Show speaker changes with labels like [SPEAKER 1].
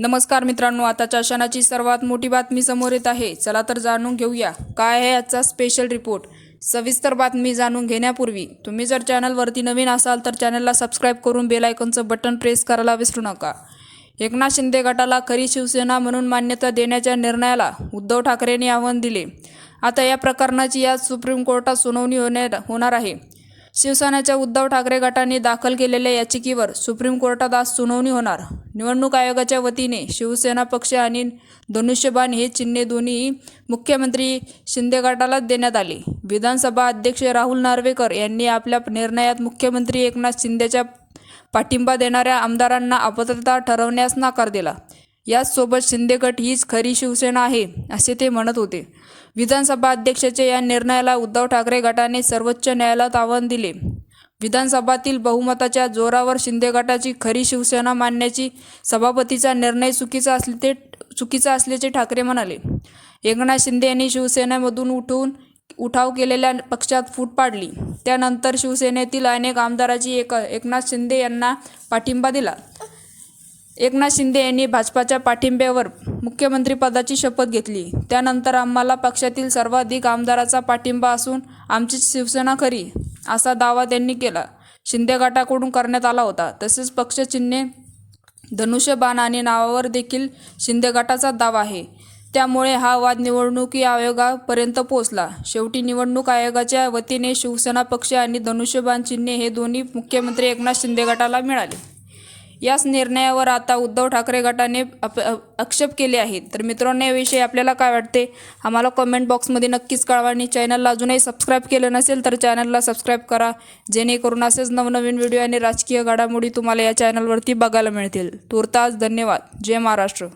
[SPEAKER 1] नमस्कार मित्रांनो आताच्या क्षणाची सर्वात मोठी बातमी समोर येत आहे. चला तर जाणून घेऊया. काय आहे आजचा स्पेशल रिपोर्ट सविस्तर बातमी जाणून घेण्यापूर्वी तुम्ही जर चॅनलवरती नवीन असाल तर चॅनलला सबस्क्राईब करून बेल आयकॉनचं बटन प्रेस करायला विसरू नका. एकनाथ शिंदे गटाला खरी शिवसेना म्हणून मान्यता देण्याच्या निर्णयाला उद्धव ठाकरेंनी आव्हान दिले. आता या प्रकरणाची आज सुप्रीम कोर्टात सुनावणी होण्या होणार आहे. शिवसेनेच्या उद्धव ठाकरे गटाने दाखल केलेल्या याचिकेवर सुप्रीम कोर्टात आज सुनावणी होणार. निवडणूक आयोगाच्या वतीने शिवसेना पक्ष आणि धनुष्यबाण हे चिन्हे दोन्ही मुख्यमंत्री शिंदे गटालाच देण्यात आले. विधानसभा अध्यक्ष राहुल नार्वेकर यांनी आपल्या निर्णयात मुख्यमंत्री एकनाथ शिंदेच्या पाठिंबा देणाऱ्या आमदारांना अपात्रता ठरवण्यास नकार दिला. याचसोबत शिंदे गट हीच खरी शिवसेना आहे असे ते म्हणत होते. विधानसभा अध्यक्षाच्या या निर्णयाला उद्धव ठाकरे गटाने सर्वोच्च न्यायालयात आव्हान दिले. विधानसभातील बहुमताच्या जोरावर शिंदे गटाची खरी शिवसेना मानण्याची सभापतीचा निर्णय चुकीचा असले ते चुकीचा असल्याचे ठाकरे म्हणाले. एकनाथ शिंदे यांनी शिवसेनेमधून उठून उठाव केलेल्या पक्षात फूट पाडली. त्यानंतर शिवसेनेतील अनेक आमदारांची एक एकनाथ शिंदे यांना पाठिंबा दिला. एकनाथ शिंदे यांनी भाजपाच्या पाठिंब्यावर मुख्यमंत्रीपदाची शपथ घेतली. त्यानंतर आम्हाला पक्षातील सर्वाधिक आमदाराचा पाठिंबा असून आमची शिवसेना खरी असा दावा त्यांनी केला. शिंदे गटाकडून करण्यात आला होता. तसेच पक्षचिन्हे धनुष्यबाण आणि नावावर देखील शिंदे गटाचा दावा आहे. त्यामुळे हा वाद निवडणुकी आयोगापर्यंत पोहोचला. शेवटी निवडणूक आयोगाच्या वतीने शिवसेना पक्ष आणि धनुष्यबाण चिन्हे हे दोन्ही मुख्यमंत्री एकनाथ शिंदे गटाला मिळाले. याच निर्णयावर आता उद्धव ठाकरे गटाने अप आक्षेप केले आहेत. तर मित्रांनो याविषयी आपल्याला काय वाटते? आम्हाला कमेंट बॉक्समध्ये नक्कीच कळवा आणि चॅनलला अजूनही सबस्क्राईब केलं नसेल तर चॅनलला सबस्क्राईब करा. जेणेकरून असेच नवनवीन व्हिडिओ आणि राजकीय घडामोडी तुम्हाला या चॅनलवरती बघायला मिळतील. तुर्तास धन्यवाद. जय महाराष्ट्र.